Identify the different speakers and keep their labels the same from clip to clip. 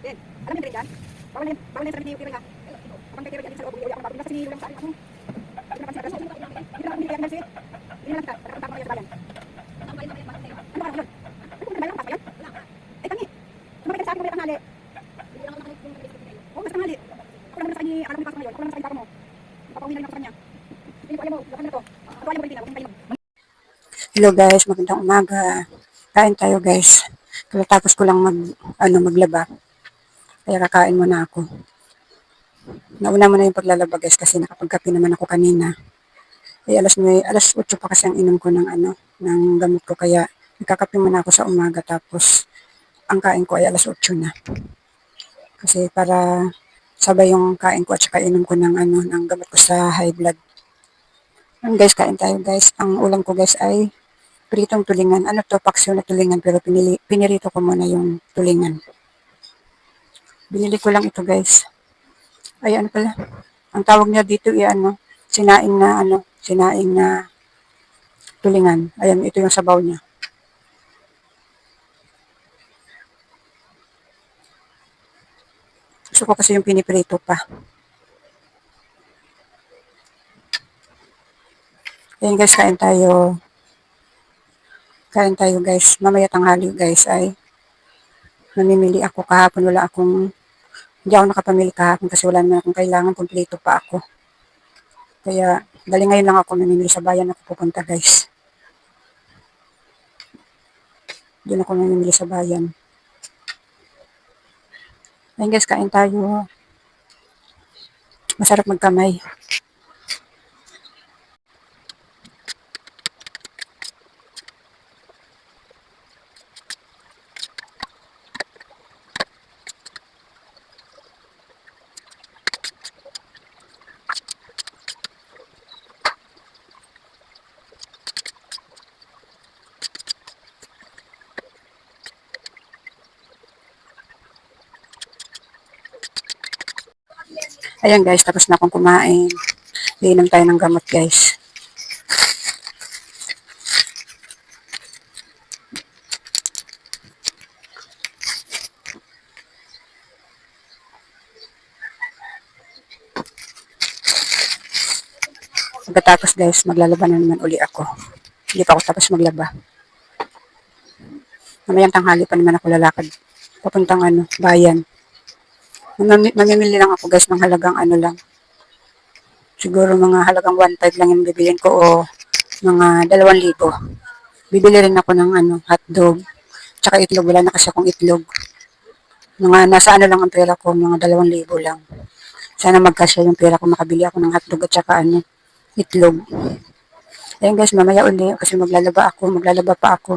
Speaker 1: Yan. Alam niyo dyan? Kaya. Kaya. Ano? Ano? Ano? Ano Eh.
Speaker 2: Hello guys, magandang umaga. Kain tayo guys. Tapos ko lang mag, ano, maglaba. Kaya kakain muna ako. Nauna mo na yung paglalaba guys kasi nakapagkape naman ako kanina. Ay alas, may, alas 8 pa kasi ang inom ko ng ano, ng gamot ko. Kaya nagkakape muna ako sa umaga tapos ang kain ko ay alas 8 na. Kasi para sabay yung kain ko at saka inom ko ng ano, ng gamot ko sa high blood. Ang guys, kain tayo guys. Ang ulam ko guys ay pritong tulingan. Ano to, paksyo na tulingan pero pinili, pinirito ko muna yung tulingan. Binili ko lang ito guys. Ay ano pala, ang tawag niya dito ay ano, sinaing na ano, sinaing na tulingan. Ayan, ito yung sabaw niya. Gusto ko kasi yung piniprito pa. Ayan guys, kain tayo. Kain tayo guys. Mamaya tanghali guys ay namimili ako kahapon. Wala akong, hindi ako nakapamili kahapon kasi wala naman akong kailangan. Kompleto pa ako. Kaya, dali ngayon lang ako namimili sa bayan ako pupunta guys. Doon ako namimili sa bayan. Ayun guys, kain tayo. Masarap magkamay. Ayan guys, tapos na akong kumain. Iinom tayo ng gamot guys. Pagkatapos guys, maglalaba na naman uli ako. Hindi pa ako tapos maglaba. Mamayang tanghali pa naman ako lalakad. Papuntang ano, bayan. Mami- mamimili lang ako guys ng halagang ano lang. Siguro mga halagang 1.5 lang yung bibilin ko o mga 2,000. Bibili rin ako ng ano, hotdog. Tsaka itlog. Wala na kasi akong itlog. Mga nasa ano lang ang pera ko, mga 2,000 lang. Sana magkasya yung pera ko, makabili ako ng hotdog at saka ano, itlog. Ayan guys, mamaya uli kasi maglalaba ako, maglalaba pa ako.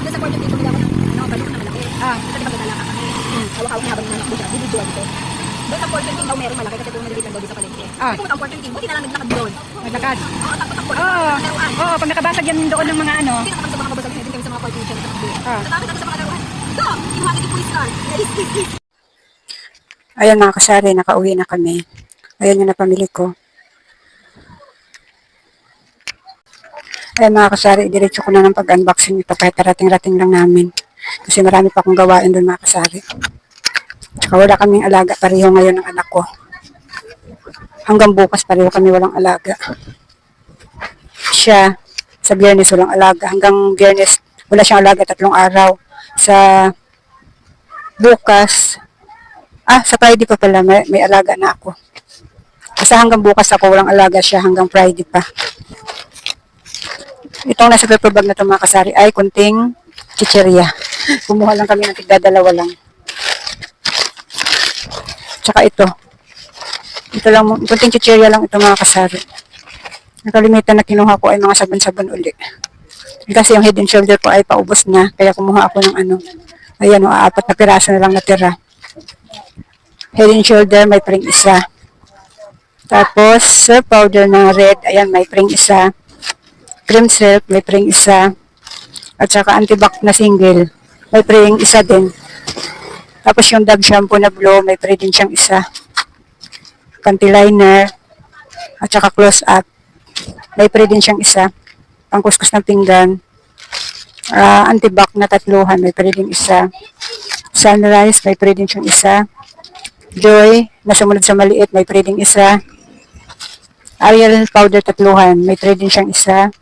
Speaker 1: Doon sa Puerto Rico, bigyan ko ng ano, balik na malaki. Ah, kasi di ba gagala ka kami? Hmm. Hawak-hawak niya habang nanakbo siya. Bibidyoan ko. Doon sa Puerto Rico daw merong malaki kasi kung maliliit lang daw doon sa palengke.
Speaker 2: Ah.
Speaker 1: Ay, pumunta ang Puerto Rico, buti na lang naglakad doon.
Speaker 2: Maglakad.
Speaker 1: Oo, takot ang Puerto
Speaker 2: Oo.
Speaker 1: Rico. Laruan.
Speaker 2: Oo, pag doon ng mga ano.
Speaker 1: Hindi naman sa mga kababasag din kami sa mga politician.
Speaker 2: Ah.
Speaker 1: Natakot ako sa mga laruan. Go! Iwagin yung police car. Is, is, is.
Speaker 2: Ayan mga kasari, nakauwi na kami. Ayan yung napamili ko. Ayan mga kasari, diretso ko na ng pag-unboxing ito kahit rating-rating lang namin. Kasi marami pa akong gawain doon mga kasari. Tsaka wala kaming alaga, pareho ngayon ng anak ko. Hanggang bukas pareho kami walang alaga. Siya, sa biyernes walang alaga. Hanggang biyernes, wala siyang alaga tatlong araw. Sa bukas, Ah, sa Friday pa pala, may, may alaga na ako. Kasi hanggang bukas ako, walang alaga siya hanggang Friday pa. Itong nasa paper bag na ito mga kasari ay kunting chicheria. Kumuha lang kami ng tigdadalawa lang. Tsaka ito. Ito lang, kunting chicheria lang ito mga kasari. Nakalimitan na kinuha ko ay mga sabon-sabon uli. Kasi yung head and shoulder ko ay paubos na, kaya kumuha ako ng ano. Ayan o, apat na piraso na lang natira. Head and shoulder, may pring isa. Tapos, surf powder na red, ayan, may pring isa. Cream silk, may pring isa. At saka antibac na single, may pring isa din. Tapos yung Dove shampoo na blue, may pring din siyang isa. Panty liner, at saka close up. May din siyang isa. Pangkuskus ng pinggan. Ah, antibac na tatluhan, may din isa. Sunrise, may din siyang isa. Joy, na sumunod sa maliit, may din isa. Ariel powder tatluhan, may trading siyang isa.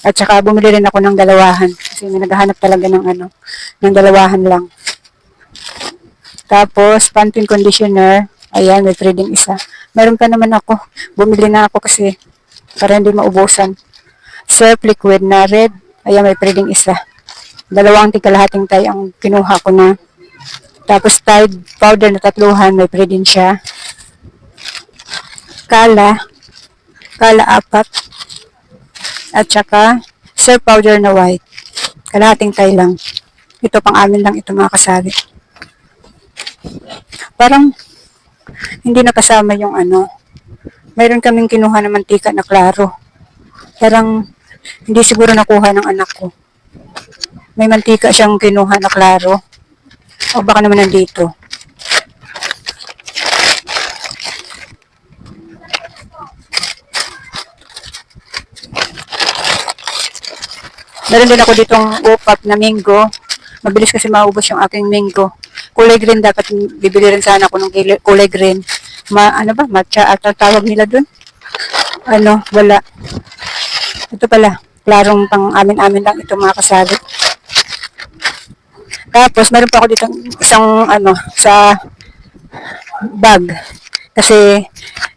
Speaker 2: At saka bumili rin ako ng dalawahan kasi may naghahanap talaga ng ano, ng dalawahan lang. Tapos Pantene conditioner, ayan, may trading isa. Meron pa naman ako, bumili na ako kasi para hindi maubusan. Surf liquid na red, ayan, may trading isa. Dalawang tigkalahating tayo ang kinuha ko na. Tapos Tide powder na tatluhan, may trading siya. Kala, kala apat. At saka, surf powder na white. Kalahating tayo lang. Ito pang amin lang ito mga kasari. Parang, hindi nakasama yung ano. Mayroon kaming kinuha na mantika na klaro. Parang, hindi siguro nakuha ng anak ko. May mantika siyang kinuha na klaro. O baka naman nandito. Meron din ako ditong upap na mango. Mabilis kasi maubos yung aking mango. Kulay green dapat bibili rin sana ako ng kulay green. Ma, ano ba? Matcha at tawag nila dun? Ano? Wala. Ito pala. Klarong pang amin-amin lang ito mga kasali. Tapos, meron pa ako dito isang ano, sa bag. Kasi,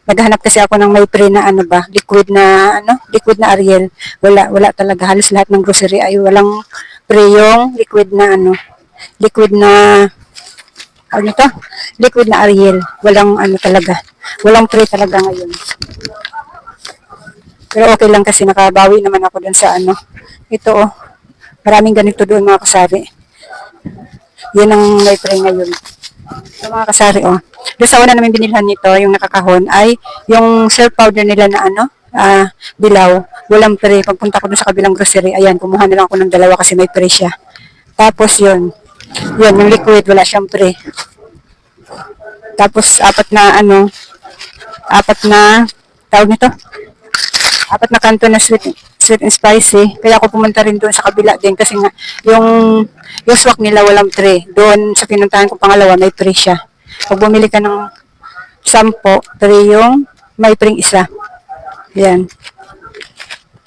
Speaker 2: naghahanap kasi ako ng may pre na ano ba, liquid na, ano, liquid na Ariel. Wala, wala talaga. Halos lahat ng grocery ay walang pre yung liquid na ano, liquid na, ano to? Liquid na Ariel. Walang ano talaga. Walang pre talaga ngayon. Pero okay lang kasi nakabawi naman ako dun sa ano. Ito oh. Maraming ganito doon mga kasari. Yun ang may pre ngayon. So mga kasari, oh. Doon sa una namin binilhan nito, yung nakakahon, ay yung surf powder nila na ano, ah, dilaw. Walang pre. Pagpunta ko doon sa kabilang grocery, ayan, kumuha na lang ako ng dalawa kasi may pre siya. Tapos yun, yun, yung liquid, wala siyang pre. Tapos apat na ano, apat na, tawag nito, apat na kanto na sweet sweet and spicy. Kaya ako pumunta rin doon sa kabila din kasi nga yung yung swak nila walang tray. Doon sa pinuntahan ko pangalawa may tray siya. Pag bumili ka ng sampo, tray yung may pring isa. Yan.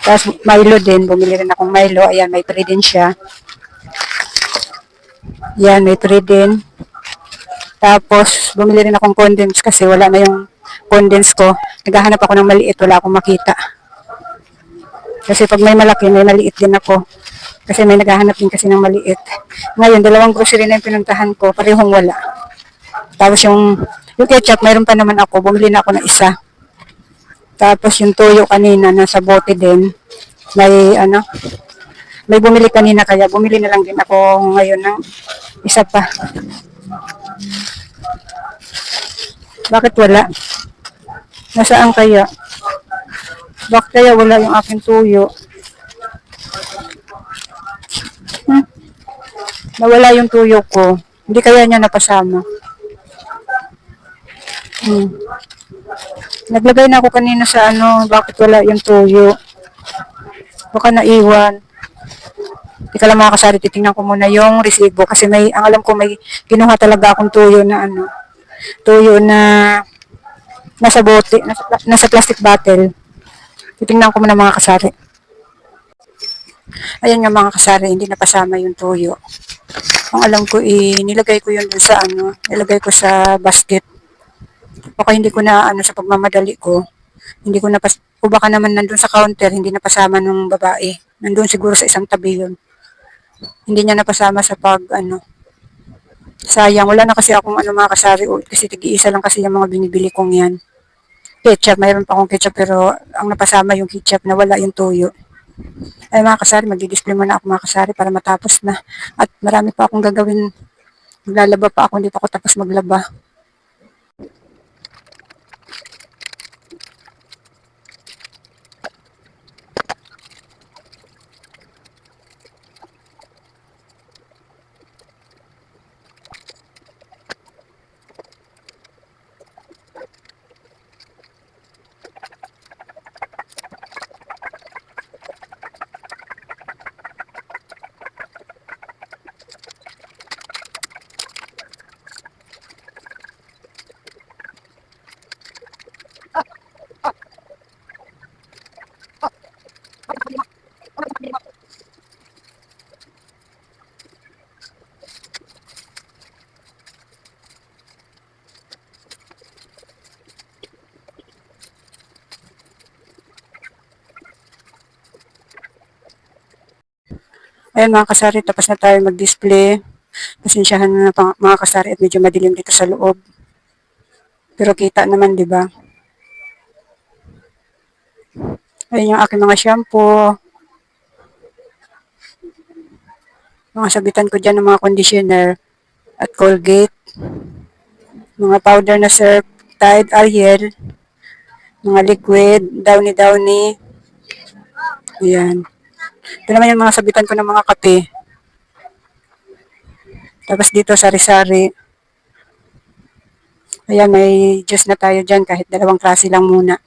Speaker 2: Tapos Milo din, bumili rin akong Milo. Ayan, may tray din siya. Yan, may tray din. Tapos, bumili rin akong condense kasi wala na yung condense ko. Naghahanap ako ng maliit, wala akong makita. Kasi pag may malaki, may maliit din ako. Kasi may naghahanap din kasi ng maliit. Ngayon, dalawang grocery na yung pinuntahan ko, parehong wala. Tapos yung, yung ketchup, mayroon pa naman ako, bumili na ako ng isa. Tapos yung tuyo kanina, nasa bote din. May ano, may bumili kanina kaya bumili na lang din ako ngayon ng isa pa. Bakit wala? Nasaan kaya? Bakit kaya wala yung aking tuyo? Hmm? Nawala yung tuyo ko. Hindi kaya niya napasama. Hmm. Naglagay na ako kanina sa ano, bakit wala yung tuyo. Baka naiwan. Teka lang mga kasari, titingnan ko muna yung resibo kasi may, ang alam ko may kinuha talaga akong tuyo na ano, tuyo na nasa bote, nasa, nasa plastic bottle. Titingnan ko muna mga kasari. Ayan nga mga kasari, hindi napasama yung tuyo. Ang alam ko, eh, nilagay ko yun dun sa ano, nilagay ko sa basket. Baka hindi ko na ano sa pagmamadali ko. Hindi ko napas o baka naman nandun sa counter, hindi napasama nung babae. Nandun siguro sa isang tabi yun. Hindi niya napasama sa pag ano. Sayang, wala na kasi akong ano mga kasari kasi tig-iisa lang kasi yung mga binibili kong yan. Ketchup, mayroon pa akong ketchup pero ang napasama yung ketchup na wala yung tuyo. Ay mga kasari, magdi-display muna ako mga kasari para matapos na. At marami pa akong gagawin. Maglalaba pa ako, hindi pa ako tapos maglaba. Ayan mga kasari, tapos na tayo mag-display. Pasensyahan na pa- mga kasari at medyo madilim dito sa loob. Pero kita naman, di ba? Ayan yung aking mga shampoo. Mga sabitan ko dyan ng mga conditioner at Colgate. Mga powder na surf, Tide, Ariel. Mga liquid, Downy Downy. Ayan. Ito naman yung mga sabitan ko ng mga kape. Tapos dito, sari-sari. Ayan, may juice na tayo dyan kahit dalawang klase lang muna.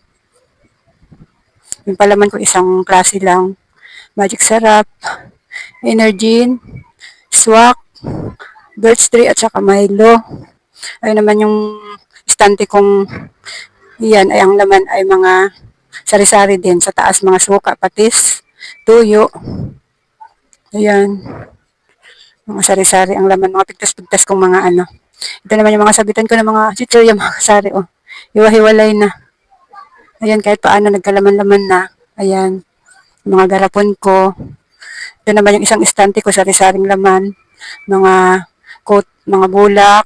Speaker 2: Yung palaman ko isang klase lang. Magic Sarap, Energin, Swak, Birch Tree at saka Milo. Ayun naman yung istante kong yan ay ang laman ay mga sari-sari din. Sa taas mga suka, patis, tuyo. Ayan. Mga sari-sari ang laman, mga pigtas-pigtas kong mga ano. Ito naman yung mga sabitan ko ng mga chichirya mga kasari. Oh. Hiwa-hiwalay na. Ayan, kahit paano nagkalaman-laman na. Ayan. Mga garapon ko. Ito naman yung isang istante ko, sari-saring laman. Mga coat, mga bulak,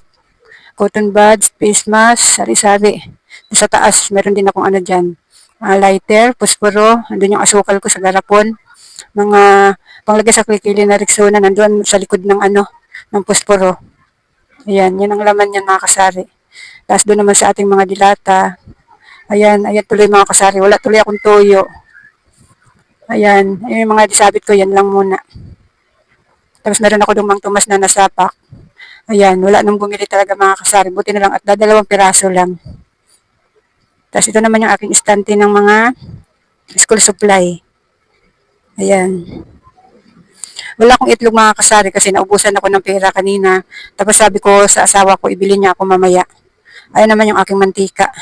Speaker 2: cotton buds, face mask, sari-sari. Sa taas, meron din akong ano dyan. Ah, lighter, posporo, andun yung asukal ko sa garapon. Mga panglagay sa klikili na Rexona, nandun sa likod ng ano, ng posporo. Ayan, yan ang laman yan mga kasari. Tapos doon naman sa ating mga dilata. Ayan, ayan tuloy mga kasari. Wala tuloy akong toyo. Ayan, yung mga disabit ko, yan lang muna. Tapos meron ako dumang tumas na nasapak. Ayan, wala nang bumili talaga mga kasari. Buti na lang at dadalawang piraso lang. Tapos ito naman yung aking istante ng mga school supply. Ayan. Wala akong itlog mga kasari kasi naubusan ako ng pera kanina. Tapos sabi ko sa asawa ko, ibili niya ako mamaya. Ayan naman yung aking mantika.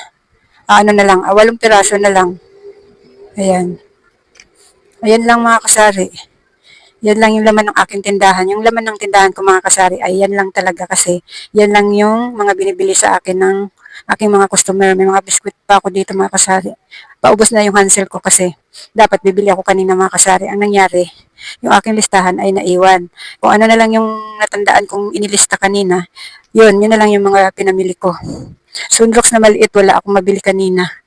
Speaker 2: Ah, ano na lang, ah, walong piraso na lang. Ayan. Ayan lang mga kasari. Yan lang yung laman ng aking tindahan. Yung laman ng tindahan ko mga kasari ay yan lang talaga kasi yan lang yung mga binibili sa akin ng aking mga customer. May mga biskwit pa ako dito mga kasari. Paubos na yung hansel ko kasi dapat bibili ako kanina mga kasari. Ang nangyari, yung aking listahan ay naiwan. Kung ano na lang yung natandaan kong inilista kanina, yun, yun na lang yung mga pinamili ko. Sunrocks na maliit, wala akong mabili kanina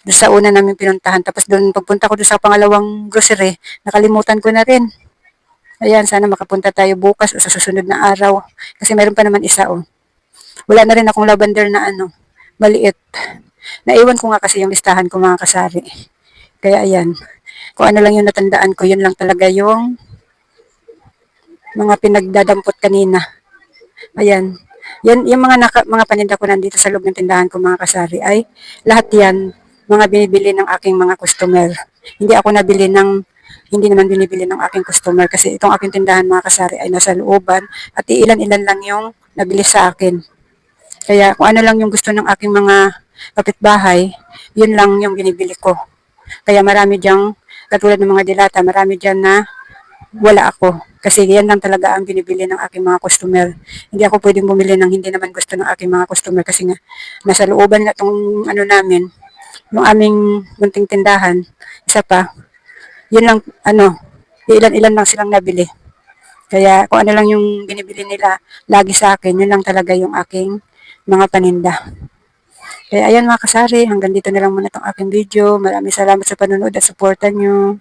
Speaker 2: doon sa una namin pinuntahan. Tapos doon, pagpunta ko doon sa pangalawang grocery, nakalimutan ko na rin. Ayan, sana makapunta tayo bukas o sa susunod na araw. Kasi meron pa naman isa, oh. Wala na rin akong lavender na ano, maliit. Naiwan ko nga kasi yung listahan ko mga kasari. Kaya ayan, kung ano lang yung natandaan ko, yun lang talaga yung mga pinagdadampot kanina. Ayan. Yan, yung mga, naka, mga paninda ko nandito sa loob ng tindahan ko mga kasari ay lahat yan mga binibili ng aking mga customer. Hindi ako nabili ng hindi naman binibili ng aking customer kasi itong aking tindahan mga kasari ay nasa looban at ilan-ilan lang yung nabili sa akin. Kaya kung ano lang yung gusto ng aking mga kapitbahay, yun lang yung binibili ko. Kaya marami diyang, katulad ng mga dilata, marami diyan na wala ako. Kasi yan lang talaga ang binibili ng aking mga customer. Hindi ako pwedeng bumili ng hindi naman gusto ng aking mga customer kasi nga nasa looban na tong ano namin, yung aming munting tindahan, isa pa, yun lang, ano, ilan-ilan lang silang nabili. Kaya kung ano lang yung binibili nila lagi sa akin, yun lang talaga yung aking mga paninda. Kaya ayan mga kasari, hanggang dito na lang muna itong aking video. Maraming salamat sa panonood at suporta nyo.